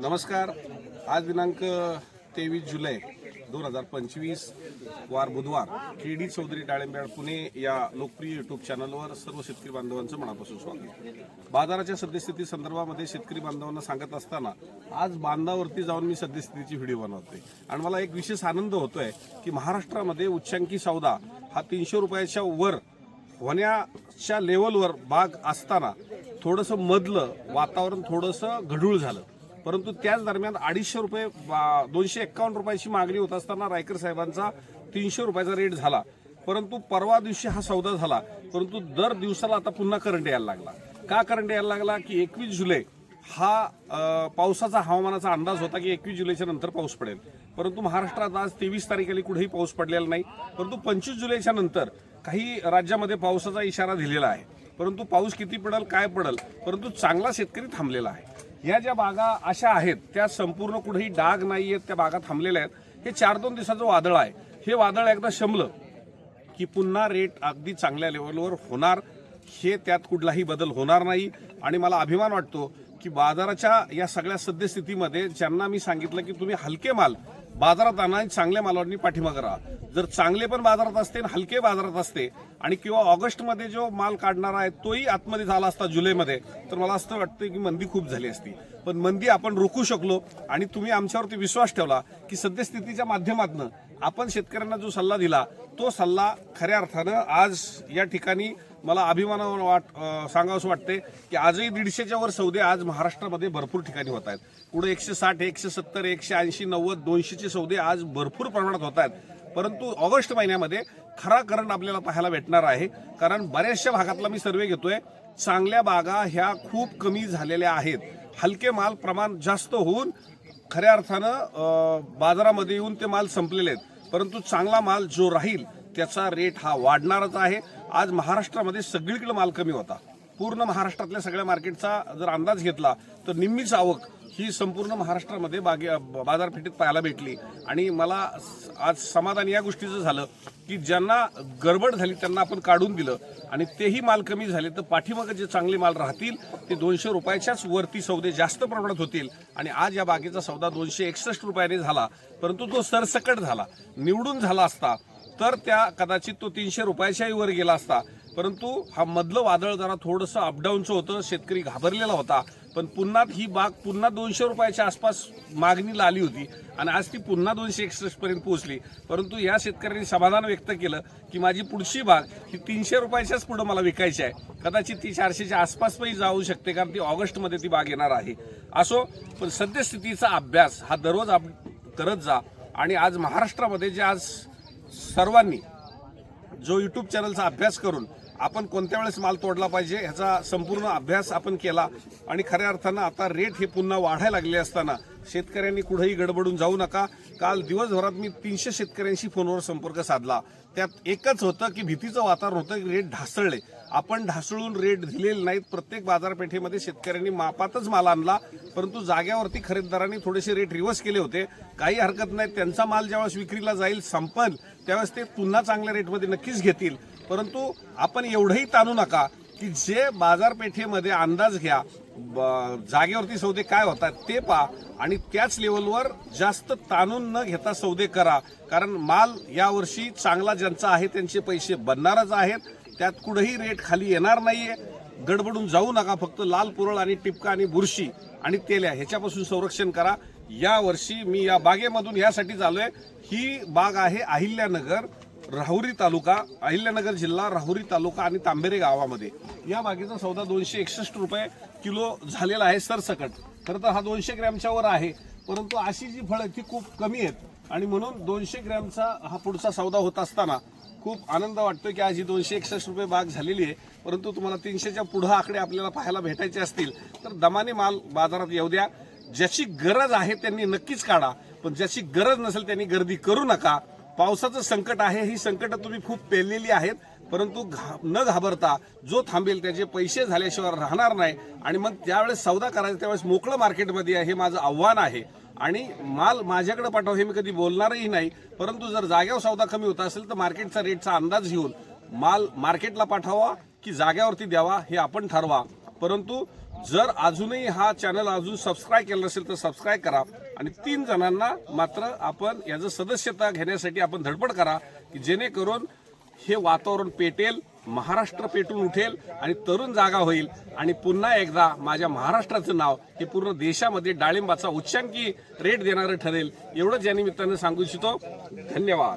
नमस्कार. आज दिनांक तेवीस जुलै दोन हजार पंचवीस वार बुधवार. के डी चौधरी डाळिंब्याड पुणे या लोकप्रिय युट्यूब चॅनलवर सर्व शेतकरी बांधवांचं मनापासून स्वागत. बाजाराच्या सद्यस्थिती संदर्भामध्ये शेतकरी बांधवांना सांगत असताना आज बांधावरती जाऊन मी सद्यस्थितीची व्हिडिओ बनवते आणि मला एक विशेष आनंद होतोय की महाराष्ट्रामध्ये उच्चांकी सौदा हा तीनशे रुपयाच्या वर होण्याच्या लेवलवर बाग असताना थोडंसं मधलं वातावरण थोडंसं गढूळ झालं. परंतु त्याच दरम्यान अडीचशे रुपये बा- दोनशे एक्कावन्न रुपयाची मागणी होत असताना रायकर साहेबांचा तीनशे रुपयाचा रेट झाला. परंतु परवा दिवशी हा सौदा झाला. परंतु दर दिवसाला आता पुन्हा करंट यायला लागला. का करंट यायला लागला? की एकवीस जुलै हा पावसाचा हवामानाचा अंदाज होता की एकवीस जुलैच्या नंतर पाऊस पडेल. परंतु महाराष्ट्रात आज तेवीस तारखेला कुठेही पाऊस पडलेला नाही. परंतु पंचवीस जुलैच्या नंतर काही राज्यामध्ये पावसाचा इशारा दिलेला आहे. परंतु पाऊस किती पडेल? काय पडेल? परंतु चांगला शेतकरी थांबलेला आहे. या ज्या बागा अशा आहेत त्या संपूर्ण कुठेही डाग नाही आहेत त्या बागा थांबलेल्या आहेत. हे चार दोन दिवसाचं वादळ आहे. हे वादळ एकदा शमलं की पुन्हा रेट अगदी चांगल्या लेवलवर होणार. हे त्यात कुठलाही बदल होणार नाही. आणि मला अभिमान वाटतो की बाजाराच्या या सगळ्या सद्यस्थितीमध्ये ज्यांना मी सांगितलं की तुम्ही हलके माल बाजारात आणा आणि चांगल्या मालावरनी पाठिंबा राहा. जर चांगले पण बाजारात असते आणि हलके बाजारात असते आणि किंवा ऑगस्टमध्ये जो माल काढणारा आहे तोही आतमध्ये झाला असता जुलैमध्ये तर मला असं वाटतं की मंदी खूप झाली असती. पण मंदी आपण रोखू शकलो आणि तुम्ही आमच्यावरती विश्वास ठेवला की सद्यस्थितीच्या माध्यमातून आपण शेतकऱ्यांना जो सल्ला दिला तो सल्ला खऱ्या अर्थानं आज या ठिकाणी मला अभिमानावर वाट सांगावंसं वाटते की आजही दीडशेच्या वर सौदे आज महाराष्ट्रामध्ये भरपूर ठिकाणी होत आहेत. पुढे एकशे साठ एकशे सत्तर एकशे ऐंशी नव्वद दोनशेचे सौदे आज भरपूर प्रमाणात होत आहेत. परंतु ऑगस्ट महिन्यामध्ये खरा करंट आपल्याला पाहायला भेटणार आहे कारण बऱ्याचशा भागातला मी सर्वे घेतोय चांगल्या बागा ह्या खूप कमी झालेल्या आहेत. हलके माल प्रमाण जास्त होऊन खऱ्या अर्थानं बाजारामध्ये येऊन ते माल संपलेले आहेत. परंतु चांगला माल जो राहील त्याचा रेट हा वाढणारच आहे. आज महाराष्ट्रामध्ये सगळीकडे माल कमी होता. पूर्ण महाराष्ट्रातल्या सगळ्या मार्केटचा जर अंदाज घेतला तर निम्मीच आवक ही संपूर्ण महाराष्ट्रामध्ये बागे बाजारपेठेत पाहायला भेटली. आणि मला आज समाधान या गोष्टीचं झालं की ज्यांना गडबड झाली त्यांना आपण काढून दिलं. आणि तेही माल कमी झाले तर पाठीमागं जे चांगले माल राहतील ते दोनशे रुपयाच्याच वरती सौदे जास्त प्रमाणात होतील. आणि आज या बागेचा सौदा दोनशे एकसष्ट रुपयाने झाला. परंतु तो सरसकट झाला. निवडून झाला असता तर त्या कदाचित तो तीनशे रुपयाच्याही वर गेला असता. परंतु हा मधलं वादळ जरा थोडंसं अपडाऊनचं होतं. शेतकरी घाबरलेला होता. पण पुन्हा ही बाग पुन्हा दोनशे रुपयाच्या आसपास मागणीला आली होती. आणि आज ती पुन्हा दोनशे एकसष्ट पर्यंत पोहोचली. परंतु या शेतकऱ्यांनी समाधान व्यक्त केलं की माझी पुढची बाग ही तीनशे रुपयाच्याच पुढं मला विकायची आहे. कदाचित ती चारशेच्या आसपास पण जाऊ शकते कारण ती ऑगस्टमध्ये ती बाग येणार आहे. असो पण सद्यस्थितीचा अभ्यास हा दररोज आप करत जा. आणि आज महाराष्ट्रामध्ये जे आज सर्वांनी जो यूट्यूब चॅनलचा अभ्यास करून आपण कोणत्या वेळेस माल तोडला पाहिजे ह्याचा संपूर्ण अभ्यास आपण केला. आणि खऱ्या अर्थानं आता रेट हे पुन्हा वाढायला लागले असताना शेतकऱ्यांनी कुठेही गडबडून जाऊ नका. काल दिवसभरात मी तीनशे शेतकऱ्यांशी फोनवर संपर्क साधला. त्यात एकच होतं की भीतीचं वातावरण होतं की रेट ढासळले. आपण ढासळून रेट दिलेले नाहीत. प्रत्येक बाजारपेठेमध्ये शेतकऱ्यांनी मापातच माल आणला. परंतु जाग्यावरती खरेदीदारांनी थोडेसे रेट रिव्हर्स केले होते. काही हरकत नाही. त्यांचा माल ज्यावेळेस विक्रीला जाईल संपल त्यावेळेस ते पुन्हा चांगल्या रेटमध्ये नक्कीच घेतील. परंतु आपण एवढंही ताणू नका की जे बाजारपेठेमध्ये अंदाज घ्या ब- जागेवरती सौदे काय होतात ते पहा आणि त्याच लेवलवर जास्त ताणून न घेता सौदे करा. कारण माल यावर्षी चांगला ज्यांचा आहे त्यांचे पैसे बनणारच आहेत. त्यात कुठंही रेट खाली येणार नाहीये. गडबडून जाऊ नका. फक्त लाल पुरळ आणि टिपका आणि बुरशी आणि तेल्या ह्याच्यापासून संरक्षण करा. या वर्षी मी या बागेमधून यासाठी आहे ही बाग आहे अहिल्यानगर. राहुरी तालुका अहिल्यानगर जिल्हा राहुरी तालुका आणि तांबेरे गावामध्ये. या बागेचा सौदा दोनशे एकसष्ट रुपये किलो झालेला आहे सरसकट. खरं तर हा दोनशे ग्रॅमच्या वर आहे परंतु अशी जी फळं ती खूप कमी आहेत. आणि म्हणून दोनशे ग्रॅमचा हा पुढचा सौदा होत असताना खूप आनंद वाटतो की आज ही दोनशे एकसष्ट रुपये बाग झालेली आहे. परंतु तुम्हाला तीनशेच्या पुढं आकडे आपल्याला पाहायला भेटायचे असतील तर दमाने माल बाजारात येऊ द्या. ज्याची गरज आहे त्यांनी नक्कीच काढा पण ज्याची गरज नसेल त्यांनी गर्दी करू नका. पावसाचं संकट आहे ही संकट तुम्ही खूप पेललेली आहेत परंतु घा न घाबरता जो थांबेल त्याचे पैसे झाल्याशिवाय राहणार नाही. आणि मग ज्यावेळेस सौदा करायचा त्यावेळेस मोकळं मार्केटमध्ये आहे हे माझं आव्हान आहे. आणि माल माझ्याकडे पाठव हे मी कधी बोलणारही नाही परंतु जर जाग्यावर सौदा कमी होत असेल तर मार्केटचा रेटचा अंदाज घेऊन माल मार्केटला पाठवावा की जाग्यावरती द्यावा हे आपण ठरवा. परंतु जर अजूनही हा चॅनल अजून सबस्क्राईब केला नसेल तर सबस्क्राईब करा. आणि तीन जणांना मात्र आपण याचं सदस्यता घेण्यासाठी आपण धडपड करा की जेणेकरून हे वातावरण पेटेल महाराष्ट्र पेटून उठेल आणि तरुण जागा होईल. आणि पुन्हा एकदा माझ्या महाराष्ट्राचं नाव हे पूर्ण देशामध्ये डाळिंबाचा उच्चांकी रेट देणारं ठरेल. एवढंच या निमित्तानं सांगू इच्छितो. धन्यवाद.